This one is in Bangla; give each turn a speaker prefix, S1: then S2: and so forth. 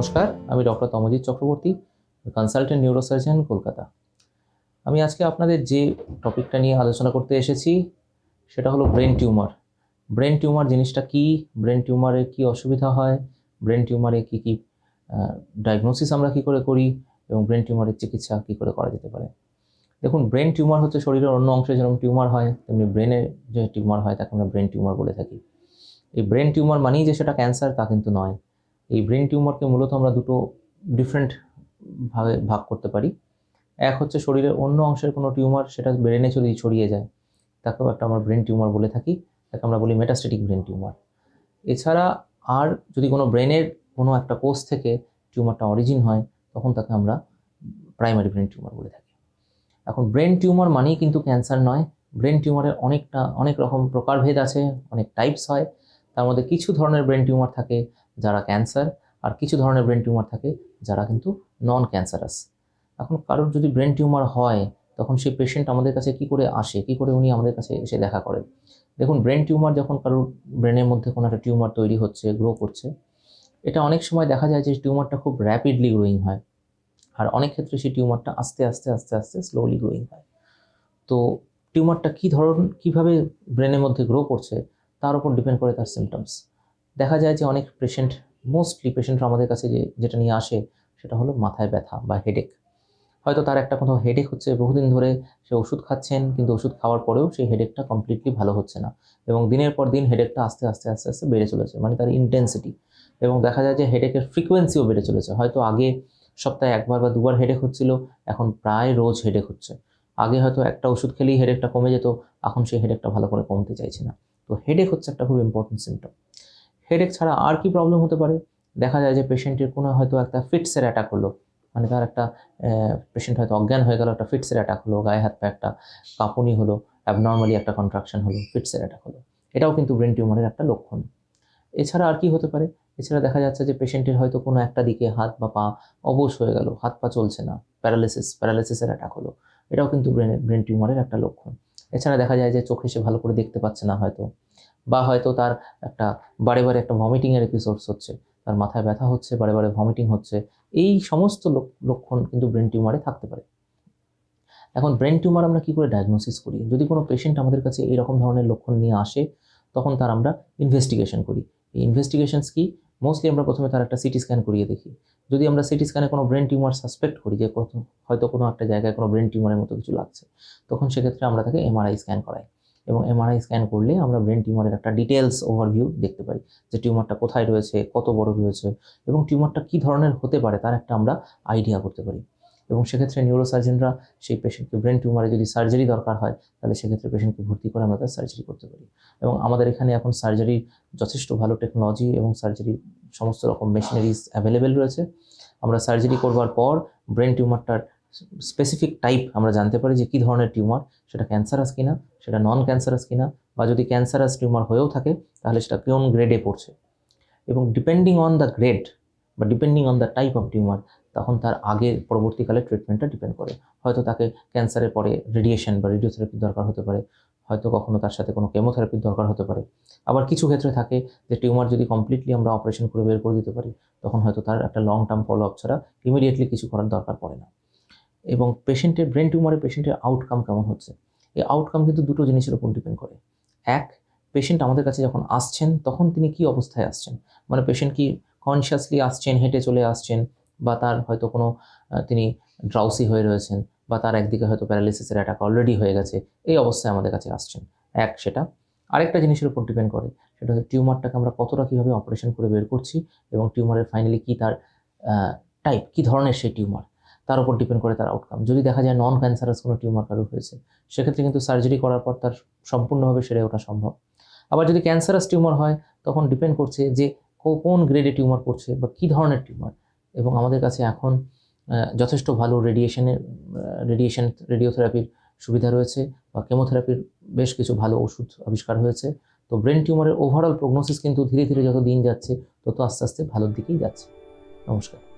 S1: নমস্কার, আমি doctor Tamojit Chakraborty consultant neurosurgeon Kolkata. আমি আজকে আপনাদের যে টপিকটা নিয়ে আলোচনা করতে এসেছি, সেটা হলো ব্রেন টিউমার ব্রেন টিউমার জিনিসটা কি? ব্রেন টিউমারে কি অসুবিধা হয়? ব্রেন টিউমারে কি কি ডায়াগনোসিস আমরা কি করে করি? এবং ব্রেন টিউমারের চিকিৎসা কি করে করা যেতে পারে? দেখুন ব্রেন টিউমার হচ্ছে শরীরের অন্য অংশে যেরকম টিউমার হয়, তেমনি ব্রেনে যে টিউমার হয়, তাকে আমরা ব্রেন টিউমার বলে থাকি। এই ব্রেন টিউমার মানেই যে সেটা ক্যান্সার তা কিন্তু নয়। এই ব্রেন টিউমারকে মূলত আমরা দুটো ডিফারেন্ট ভাগে ভাগ করতে পারি। এক হচ্ছে শরীরের অন্য অংশের কোনো টিউমার সেটা ব্রেনে যদি ছড়িয়ে যায় তাকেও একটা আমরা ব্রেন টিউমার বলে থাকি, তাকে আমরা বলি মেটাস্টেটিক ব্রেন টিউমার এছাড়া আর যদি কোনো ব্রেনের কোনো একটা কোষ থেকে টিউমারটা অরিজিন হয়, তখন তাকে আমরা প্রাইমারি ব্রেন টিউমার বলে থাকি। এখন ব্রেন টিউমার মানেই কিন্তু ক্যান্সার নয়। ব্রেন টিউমারের অনেকটা, অনেক রকম প্রকারভেদ আছে, অনেক টাইপস হয়। তার মধ্যে কিছু ধরনের ব্রেন টিউমার থাকে যারা ক্যান্সার আর কিছু ধরনের ব্রেন টিউমার থাকে, যারা কিন্তু নন ক্যান্সারাস এখন কারোর যদি ব্রেন টিউমার হয়, তখন সেই পেশেন্ট আমাদের কাছে কি করে আসে? কি করে উনি আমাদের কাছে এসে দেখা করেন? দেখুন ব্রেন টিউমার যখন কারোর ব্রেনের মধ্যে কোনো একটা টিউমার তৈরি হচ্ছে গ্রো করছে, এটা অনেক সময় দেখা যায় যে টিউমারটা খুব র্যাপিডলি গ্রোয়িং হয়। আর অনেক ক্ষেত্রে সেই টিউমারটা আস্তে আস্তে আস্তে আস্তে স্লোলি গ্রোয়িং হয়। তো টিউমারটা কী ধরন, কীভাবে ব্রেনের মধ্যে গ্রো করছে, তার উপর ডিপেন্ড করে তার সিমটমস দেখা যায় যে অনেক পেশেন্ট মোস্টলি পেশেন্টরা আমাদের কাছে যে, যেটা নিয়ে আসে, সেটা হলো মাথায় ব্যথা বা হেডেক হয়তো তার একটা কোথাও হেডেক হচ্ছে, বহুদিন ধরে সে ওষুধ খাচ্ছেন, কিন্তু ওষুধ খাওয়ার পরেও সেই হেডেকটা কমপ্লিটলি ভালো হচ্ছে না। এবং দিনের পর দিন হেডেকটা আস্তে আস্তে আস্তে আস্তে বেড়ে চলেছে মানে তার ইন্টেন্সিটি এবং দেখা যায় যে হেডেকের ফ্রিকোয়েন্সিও বেড়ে চলেছে। হয়তো আগে সপ্তাহে একবার বা দুবার হেডেক হচ্ছিল, এখন প্রায় রোজ হেডেক হচ্ছে। আগে হয়তো একটা ওষুধ খেলেই হেডেকটা কমে যেত, এখন সেই হেডেকটা ভালো করে কমতে চাইছে না। তো হেডেক হচ্ছে একটা খুব ইম্পর্টেন্ট সিমটম হেডেক ছাড়া আর কি প্রবলেম হতে পারে? দেখা যায় যে পেশেন্টের কোনো হয়তো একটা ফিটসের অ্যাটাক হলো। মানে তার একটা পেশেন্ট হয়তো অজ্ঞান হয়ে গেল, একটা ফিটসের অ্যাটাক হলো, গায়ে হাত পায়ে একটা কাঁপুনি হলো অ্যাবনর্মালি একটা কন্ট্রাকশন হলো ফিটসের অ্যাটাক হলো। এটাও কিন্তু ব্রেন টিউমারের একটা লক্ষণ। এছাড়া আর কি হতে পারে? এছাড়া দেখা যাচ্ছে যে পেশেন্টের হয়তো কোনো একটা দিকে হাত বা পা অবশ হয়ে গেল, হাত পা চলছে না প্যারালিসিস প্যারালিসিসের অ্যাটাক হলো। এটাও কিন্তু ব্রেনের ব্রেন টিউমারের একটা লক্ষণ। এছাড়া দেখা যায় যে চোখে সে ভালো করে দেখতে পাচ্ছে না হয়তো। বা হয়তো তার একটা বারে বারে একটা ভমিটিংয়ের এপিসোডস হচ্ছে, তার মাথায় ব্যথা হচ্ছে, বারে বারে ভমিটিং হচ্ছে, এই সমস্ত লক্ষণ কিন্তু ব্রেন টিউমারে থাকতে পারে। এখন ব্রেন টিউমার আমরা কী করে ডায়াগনোসিস করি? যদি কোনো পেশেন্ট আমাদের কাছে এইরকম ধরনের লক্ষণ নিয়ে আসে, তখন তার আমরা ইনভেস্টিগেশন করি। এই ইনভেস্টিগেশনস কি? মোস্টলি আমরা প্রথমে তার একটা সিটি স্ক্যান করিয়ে দেখি। যদি আমরা সিটি স্ক্যানে কোনো ব্রেন টিউমার সাসপেক্ট করি যে হয়তো কোনো একটা জায়গায় কোনো ব্রেন টিউমারের মতো কিছু লাগছে, তখন সেক্ষেত্রে আমরা তাকে এমআরআই স্ক্যান করাই। এবং এমআরআই স্ক্যান করলে আমরা ব্রেন টিউমারের একটা ডিটেলস ওভারভিউ দেখতে পাই যে টিউমারটা কোথায় রয়েছে, কত বড় রয়েছে এবং টিউমারটা কী ধরনের হতে পারে তার একটা আমরা আইডিয়া করতে পারি। এবং সেক্ষেত্রে নিউরোসার্জনরা সেই পেশেন্টকে ব্রেন টিউমারে যদি সার্জারি দরকার হয়, তাহলে সেক্ষেত্রে পেশেন্টকে ভর্তি করে আমরা তার সার্জারি করতে পারি। এবং আমাদের এখানে এখন সার্জারির যথেষ্ট ভালো টেকনোলজি এবং সার্জারি সমস্ত রকম মেশিনারিজ অ্যাভেলেবেল রয়েছে। আমরা সার্জারি করবার পর ব্রেন টিউমারটার স্পেসিফিক টাইপ আমরা জানতে পারি যে কী ধরনের টিউমার সেটা ক্যান্সারাস কিনা, সেটা নন ক্যান্সারাস কিনা, বা যদি ক্যান্সারাস টিউমার হয়েও থাকে, তাহলে সেটা কোন গ্রেডে পড়ছে? এবং ডিপেন্ডিং অন দ্য গ্রেড বা depending on the type of tumour তখন তার আগে পরবর্তীকালে ট্রিটমেন্টটা ডিপেন্ড করে। হয়তো তাকে ক্যান্সারের পরে রেডিয়েশন বা রেডিওথেরাপির দরকার হতে পারে, হয়তো কখনো তার সাথে কোনো কেমোথেরাপির দরকার হতে পারে। আবার কিছু ক্ষেত্রে থাকে যে টিউমার যদি কমপ্লিটলি আমরা অপারেশন করে বের করে দিতে পারি, তখন হয়তো তার একটা লং টার্ম ফলো আপ ছাড়া ইমিডিয়েটলি কিছু করার দরকার পড়ে না। এবং পেশেন্টের ব্রেন টিউমারের পেশেন্টের আউটকাম কেমন হচ্ছে? এই আউটকাম কিন্তু দুটো জিনিসের উপর ডিপেন্ড করে। এক পেশেন্ট আমাদের কাছে যখন আসছেন, তখন তিনি কি অবস্থায় আসছেন? মানে পেশেন্ট কি কনসিয়াসলি আসছেন, হেঁটে চলে আসছেন, বা তার হয়তো কোনো তিনি ড্রাউসি হয়ে রয়েছেন, বা তার একদিকে হয়তো প্যারালিসিসের অ্যাটাক অলরেডি হয়ে গেছে, এই অবস্থায় আমাদের কাছে আসছেন। এক, সেটা। আরেকটা জিনিসের উপর ডিপেন্ড করে, সেটা হচ্ছে টিউমারটাকে আমরা কতটা কীভাবে অপারেশন করে বের করছি, এবং টিউমারের ফাইনালি কী তার টাইপ কী ধরনের সেই টিউমার তার উপর ডিপেন্ড করে তার আউটকাম যদি দেখা যায় নন ক্যান্সারাস কোনো টিউমার কারও হয়েছে, সেক্ষেত্রে কিন্তু সার্জারি করার পর তার সম্পূর্ণভাবে সেরে ওঠা সম্ভব। আবার যদি ক্যান্সারাস টিউমার হয়, তখন ডিপেন্ড করছে যে কোন গ্রেডে টিউমার করছে বা কী ধরনের টিউমার এবং আমাদের কাছে এখন যথেষ্ট ভালো রেডিয়েশনের রেডিয়েশন রেডিওথেরাপির সুবিধা রয়েছে বা কেমোথেরাপির বেশ কিছু ভালো ওষুধ আবিষ্কার হয়েছে। তো ব্রেন টিউমারের ওভারঅল প্রগনোসিস কিন্তু ধীরে ধীরে যত দিন যাচ্ছে, তত আস্তে আস্তে ভালোর দিকেই যাচ্ছে। নমস্কার।